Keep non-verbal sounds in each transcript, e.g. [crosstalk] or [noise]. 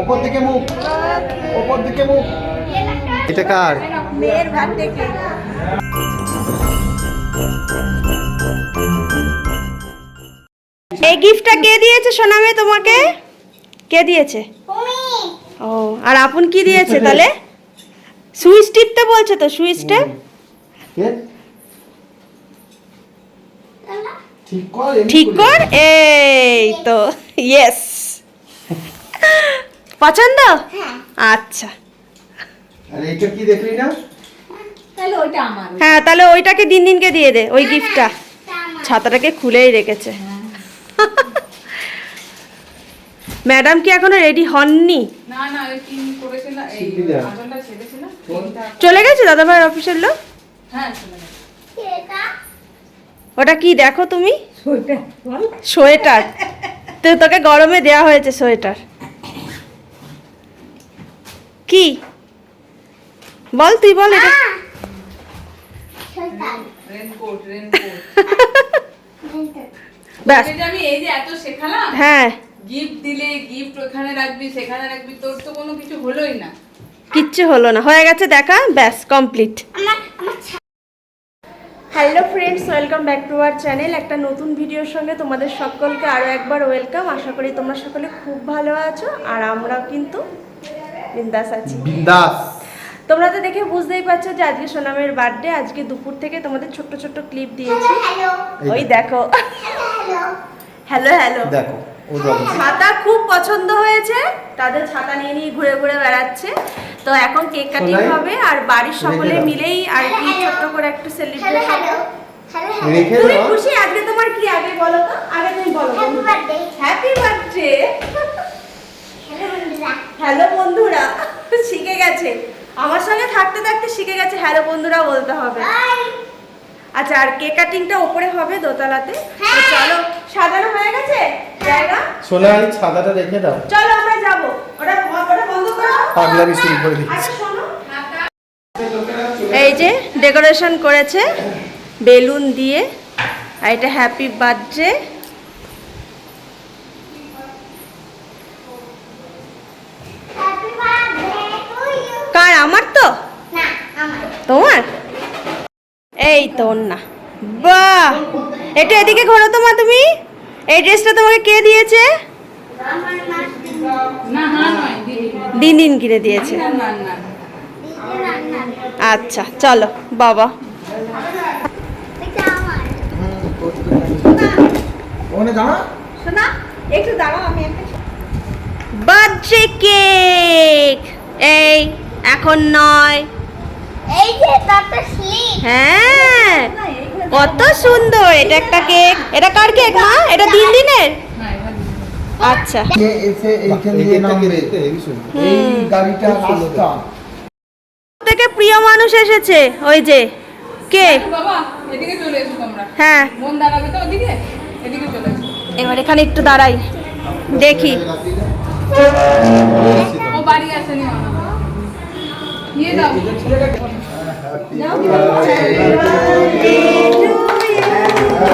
ওপর দিকে মুখ ওপর দিকে মুখ। এটা কার? মেয়ের এই গিফটটা কে দিয়েছে সোনামে তোমাকে? কে দিয়েছে? ও আর আপন কি দিয়েছে তাহলে? সুইচ টিপতে বলছে তো সুইচ টিপ ঠিক কর এই তো ইয়েস পছন্দ? আচ্ছা। আর কি দেখলি না? তাহলে ওইটা আমার। হ্যাঁ তাহলে ওইটাকে দিন দিনকে দিয়ে দে ওই গিফটটা ছাতাটাকে খুলেই রেখেছে। [laughs] ম্যাডাম কি এখনও রেডি হননি? চলে গেছে দাদাভাইয়ের অফিসের লোক? হ্যাঁ চলে গেছে। ওটা কি দেখো তুমি? সোয়েটার তো তোকে গরমে দেয়া হয়েছে সোয়েটার। কি? বল তুই বল এটা। [laughs] ব্যাস। আমি এই যে এত শেখালাম। হ্যাঁ। গিফট দিলে গিফট ওখানে রাখবি সেখানে রাখবি তোর তো কোনো কিছু হলোই না। কিচ্ছু হলো না হয়ে গেছে দেখা ব্যাস complete hello friends welcome back to our channel একটা নতুন ভিডিওর সঙ্গে তোমাদের সকলকে আরও একবার ওয়েলকাম আশা করি তোমরা সকলে খুব ভালো আছো আর আমরাও কিন্তু বিন্দাস আছি। বিন্দাস। তোমরা তো দেখে বুঝতেই পারছ যে আজকে সোনামের বার্থডে আজকে দুপুর থেকে তোমাদের ছোট্ট ছোট্ট ক্লিপ দিয়েছি। ওই দেখো। হ্যালো হ্যালো দেখো। ছাতা খুব পছন্দ হয়েছে। তাদের ছাতা নিয়ে নিয়ে ঘুরে ঘুরে বেড়াচ্ছে। তো এখন কেক কাটিং হবে আর বাড়ির সকলে মিলেই আর কি ছোট্ট করে একটু সেলিব্রেট হবে। তুমি খুশি? আজকে তোমার কি? আগে বলো তো আগে তুমি বলো হ্যাপি বার্থডে হ্যালো বন্ধুরা। শিখে গেছে। আমার সঙ্গে থাকতে থাকতে শিখে গেছে। হ্যালো বন্ধুরা বলতে হবে। আচ্ছা আর কেক কাটিংটা ওপরে হবে দোতলাতে। চলো সাজানো হয়ে গেছে? জায়গা সোনাই ছাতাটা রেখে দাও। চলো আমরা যাব। ওটা ওটা বন্ধ করো। পাগলামি শুরু করে দিয়েছে। আচ্ছা শোনো। এই যে ডেকোরেশন করেছে বেলুন দিয়ে। আর এটা হ্যাপি বার্থডে। কার আমার তো? তোমার? এই তোর না। বাহ! এটা এদিকে ঘোরো তোমা তুমি। এই ড্রেসটা তোমাকে কে দিয়েছে? দিন দিন কিনে দিয়েছে। আচ্ছা চলো বাবা। Birthday cake! এই এখন নয়। এই যে হ্যাঁ। কত সুন্দর এটা একটা কেক এটা কার কেক মা? এটা দিন দিনের। আচ্ছা। কে এসে এইখান দিয়ে নামবে? এই গাড়িটা রাস্তা। থেকে প্রিয় মানুষ এসেছে ওই যে। কে? বাবা এদিকে চলে এসো তোমরা। হ্যাঁ। মন দাঁড়াবে তো ওদিকে? এদিকে চলে এসো। এবার এখানে একটু দাঁড়াই। দেখি। ও বাড়ি আসেনি। নিয়ে যাও।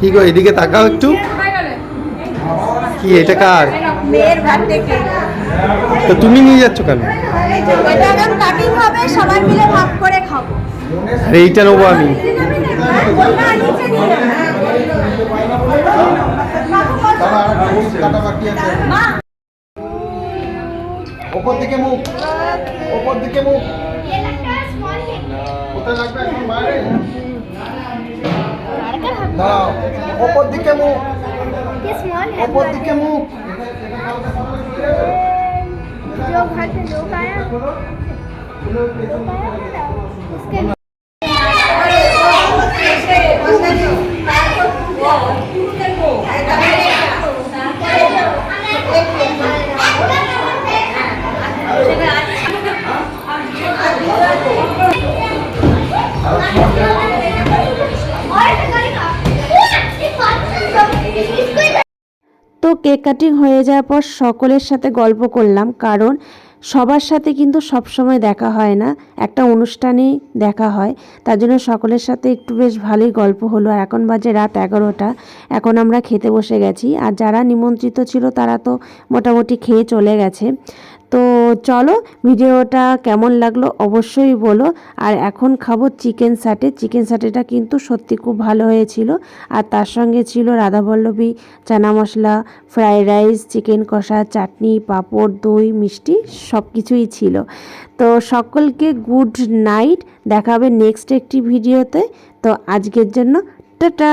কি গো এদিকে তাকাও একটু। কি এটা কার? তো তুমি নিয়ে যাচ্ছ কেন? এইটা নেব আমি। ওপর দিকে মুখ ওপর দিকে মুখ। কোথায় লাগবে এখন বাইরে? দাঁড়াও ওপর দিকে মুখ ये स्मॉल है ওপর দিকে মুখ जो घर पे लोग आया लोग आया ना, उसके কেক কাটিং হয়ে যাওয়ার পর সকলের সাথে গল্প করলাম, কারণ সবার সাথে কিন্তু সব সময় দেখা হয় না, একটা অনুষ্ঠানেই দেখা হয়। তার জন্য সকলের সাথে একটু বেশ ভালোই গল্প হলো। আর এখন বাজে রাত এগারোটা, এখন আমরা খেতে বসে গেছি। আর যারা নিমন্ত্রিত ছিল তারা তো মোটামুটি খেয়ে চলে গেছে। তো চলো ভিডিওটা কেমন লাগল অবশ্যই বলো। আর এখন খাব চিকেন সাটে। চিকেন সাটেটা কিন্তু সত্যি খুব ভালো হয়েছিল। আর তার সঙ্গে ছিল radhaballabhi chana masala, fried rice, chicken কষা, চাটনি, পাঁপড়, দই, মিষ্টি সব কিছুই ছিল। তো সকলকে গুড নাইট। দেখাবে নেক্সট একটি ভিডিওতে। তো আজকের জন্য টাটা।